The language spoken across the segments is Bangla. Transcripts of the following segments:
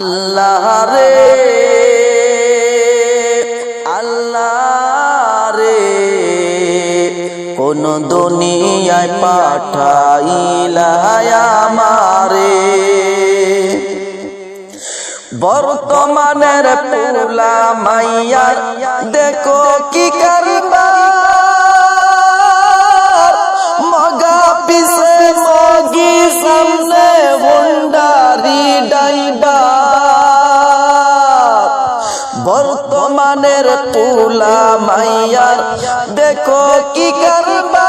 আল্লাহ রে আল্লাহ রে কোন দুনিয়ায় পাঠাইলায় আমারে। বর্তমানের পুলা মাইয়া দেখো কি কারবার পুলা মাইয়া দেখো কি কারবার।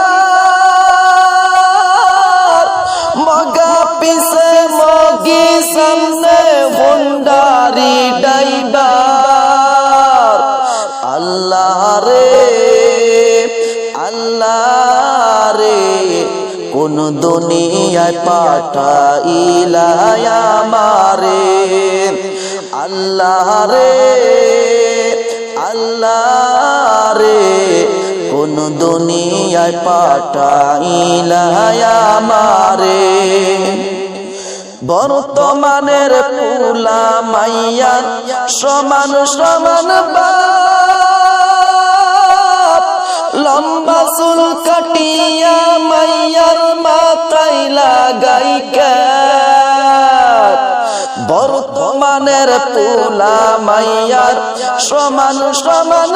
মগা পিছে মগি সামনে হুন্ডারি ডাইবার আল্লাহ রে আল্লাহ রে, কোন দুনিয়ায় পাঠাইলায় আমারে। আল্লাহ রে আল্লাহ রে কোন দুনিয়ায় পাঠাইলায় আমারে। বর্তমানের পুলা মাইয়া সমান সমান লম্বা চুল কাটিয়া মাইয়ার মাথায় লাগাই বর্তমানের পুলা মাইয়ার সমান সমান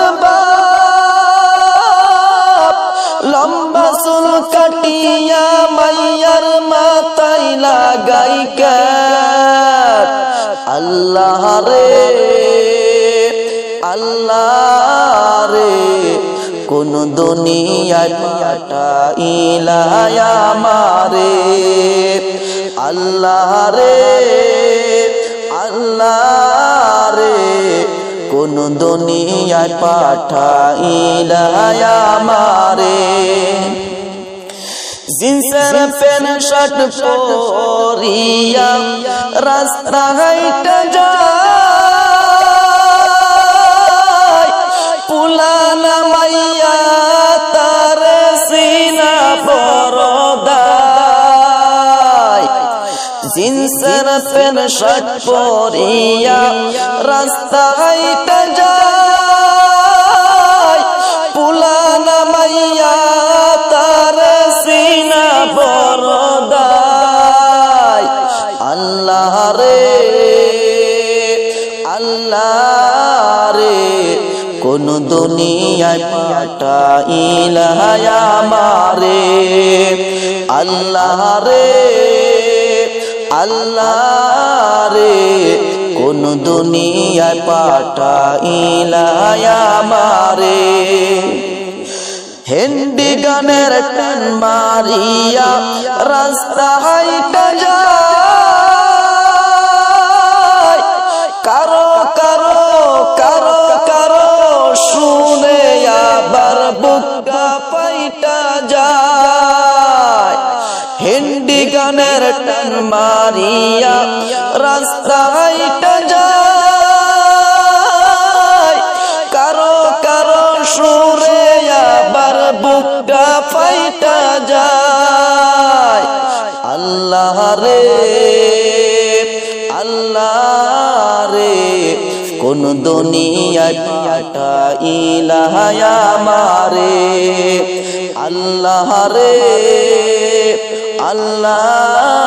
লম্বা চুল কাটিয়া মাইয়ার মাথায় লাগাই। আল্লাহ রে আল্লাহ রে, কোন দুনিয়ায় পাঠাইলায় আমারে আল্লাহ রে আল্লাহ কোন দুনিয়ায় পাঠাইলায় আমারে। জিন্সের শার্ট পরিয়া রাস্তা হাইটা যায় প্যান্ট শার্ট পরিয়া রাস্তা হাইটা যায় পুলানা মাইয়া তার সিনা বরদায় আল্লাহ রে আল্লাহ রে, কোন দুনিয়ায় পাঠাইলায় আমারে। আল্লাহ রে আল্লাহ রে কোন দুনিয়ায় পাঠাইলায় আমারে। হিন্দি গানের টান মারিয়া রাস্তা হাইটা মারিয়া রাস্তা হাইটা যায়। কারও কারও সুরে আবার বুকা ফাইটা যায়। আল্লাহ রে আল্লাহ রে কোন দুনিয়ায় পাঠাইলায় আমারে আল্লাহ রে আল্লাহ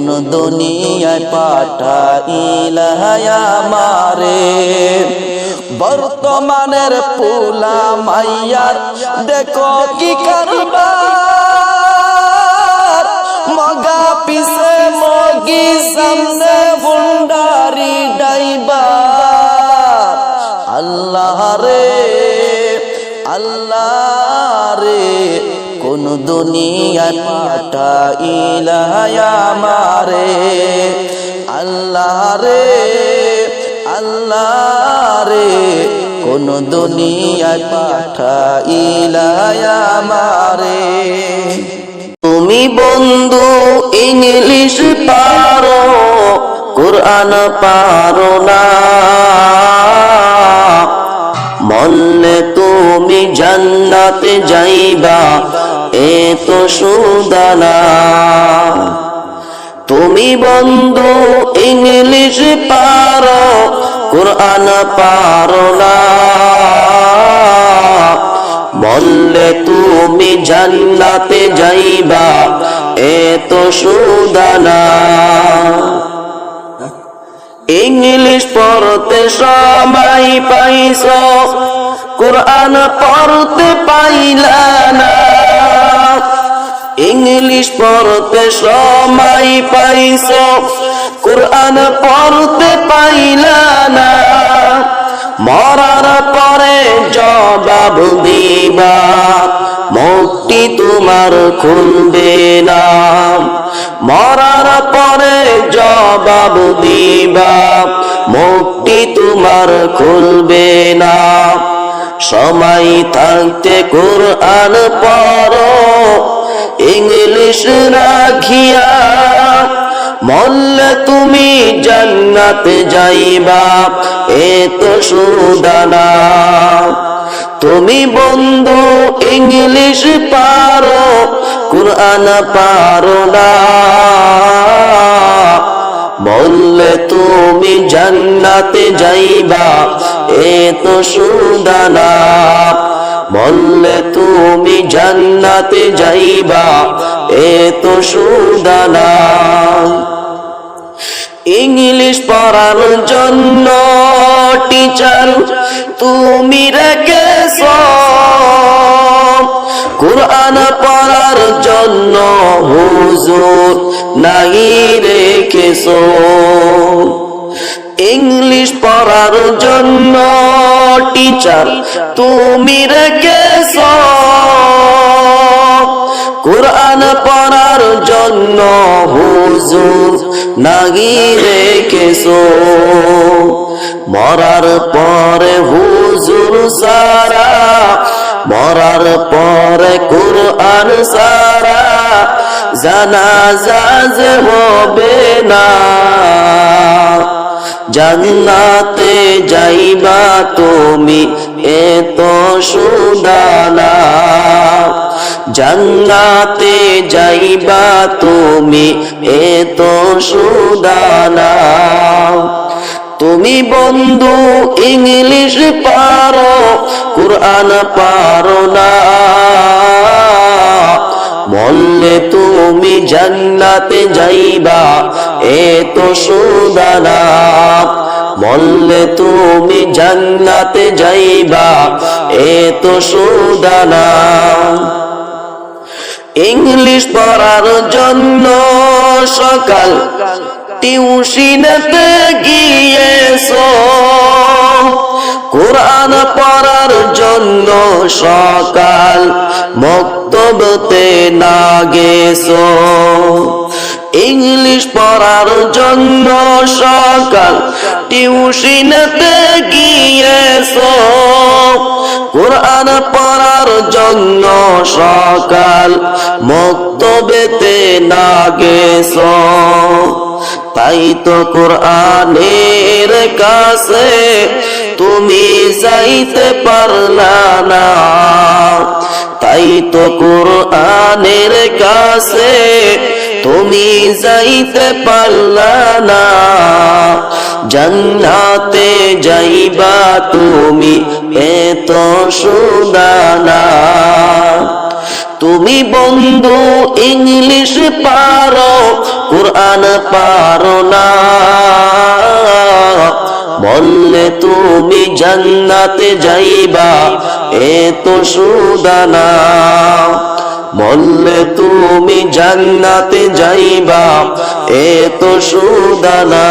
কোন দুনিয়ায় পাঠাইলায় আমারে বর্তমানের পুলা মাইয়ার দেখো কি কারবার। মগা পিছে মগি, সামনে বুন্ডারি ডাইবার। আল্লাহ রে আল্লাহ রে। কোন দুনিয়ায় পাঠাইলায় আমারে? আল্লাহ রে আল্লাহ রে কোন দুনিয়ায় পাঠাইলায় আমারে? তুমি বন্ধু ইংলিশ পারো, কোরআন পারো না। মনে তুমি জান্নাতে যাইবা তো সুদানা, তুমি বন্ধু ইংলিশ পারো, কোরআন পারো না। বললে তুমি জান্নাতে যাইবা এত সুদানা। ইংলিশ পড়তে সবাই পাইছ, কোরআন পড়তে পাইলা না। ইংলিশ পড়তে সবাই পাইছ, কোরআন পড়তে পাইলা না। মরার পরে জবাব দিবা, মুক্তি তোমার খুলবে না। মরার পরে জবাব দিবা, মুক্তি তোমার খুলবে না। সময় থাকতে কোরআন পড়ো ইংলিশ রাখিয়া মল্লে তুমি জান্নাতে যাইবা, এ তো সুদানা। তুমি বন্ধু ইংলিশ পারো, কোরআন পারো না। বললে তুমি জান্নাতে যাইবা, এ তো সুদানা। বললে তুমি জান্নাতে যাইবা, এ তো সুদানা। ইংলিশ পড়ার জন্য টিচার তুমি রেখেছ। কোরআন পড়ার জন্য হুজুর নাই রেখেছ। ইংলিশ পড়ার জন্য টিচার তুমি রেখেছ। কোরআন পড়ার জন্য হুজুর নাগি রেখেছো। মরার পরে হুজুর সারা, মরার পরে কোরআন সারা, জানাজা হবে না। জান্নাতে যাইবা তুমি এত সুদানা জান্নাতে যাইবা তুমি এত সুদানা তুমি বন্ধু ইংলিশ পারো, কোরআন পারো না। বললে তুমি জান্নাতে যাইবা, এ তো সুদানা। বললে তুমি জান্নাতে যাইবা, এ তো সুদানা। ইংলিশ পড়ার জন্য সকাল টিউশিনতে গিয়েছ। কোরআন পড়ার জন্য সকাল মক্তবতে না গেছ ইংলিশ পড়ার জন্য সকাল টিউশিনতে গিয়েছ। কোরআন পড়ার জন্য সকাল মক্তবেতে না গেছ তাই তো কোরআনের কাছে তুমি যাইতে পারলা না। তাই তো কোরআনের কাছে তুমি যাইতে পারলা না। জান্নাতে যাইবা তুমি এত সুদানা। তুমি বন্ধু ইংলিশ পারো, কোরআন পারো না। জান্নাতে যাইবা এ তো সুদানা। বললে তুমি জান্নাতে যাইবা এ তো সুদানা।